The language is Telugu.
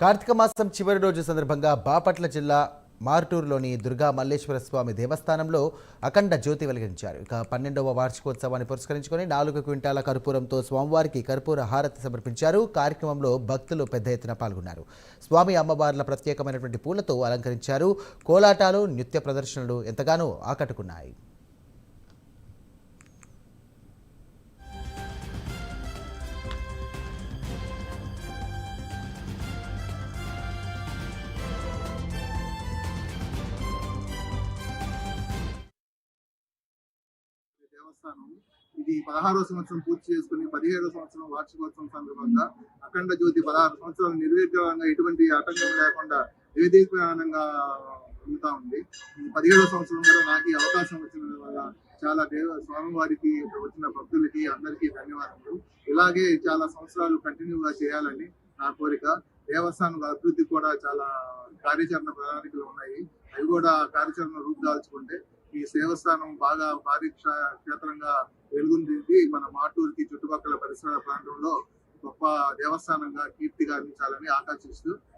కార్తీక మాసం చివరి రోజు సందర్భంగా బాపట్ల జిల్లా మార్టూరులోని దుర్గా మల్లేశ్వర స్వామి దేవస్థానంలో అఖండ జ్యోతి వెలిగించారు. ఇక పన్నెండవ వార్షికోత్సవాన్ని పురస్కరించుకొని నాలుగు క్వింటాల కర్పూరంతో స్వామివారికి కర్పూర హారతి సమర్పించారు. కార్యక్రమంలో భక్తులు పెద్ద ఎత్తున పాల్గొన్నారు. స్వామి అమ్మవార్ల ప్రత్యేకమైనటువంటి పూలతో అలంకరించారు. కోలాటాలు నృత్య ప్రదర్శనలు ఎంతగానో ఆకట్టుకున్నాయి. దేవస్థానం. ఇది పదహారో సంవత్సరం పూర్తి చేసుకుని పదిహేడో సంవత్సరం వార్షికోత్సవం సందర్భంగా అఖండ జ్యోతి పదహారు సంవత్సరాలు నిర్విఘ్నంగా ఎటువంటి ఆటంకం లేకుండా వేదీపానంగా జరుగుతా ఉంది. పదిహేడో సంవత్సరం కూడా నాకు అవకాశం వచ్చిన వల్ల చాలా దేవ స్వామివారికి వచ్చిన భక్తులకి అందరికీ ధన్యవాదాలు ఇలాగే చాలా సంవత్సరాలు కంటిన్యూగా చేయాలని నా కోరిక. దేవస్థానం అభివృద్ధి కూడా చాలా కార్యాచరణ ప్రణాళికలు ఉన్నాయి. అవి కూడా కార్యాచరణ రూపుదాల్చుకుంటే ఈ దేవస్థానం బాగా భారీ క్షేత్రంగా వెలుగుంది. మన మాటూరుకి చుట్టుపక్కల పరిసర ప్రాంతంలో గొప్ప దేవస్థానంగా కీర్తిగా అందించాలని ఆకాంక్షిస్తూ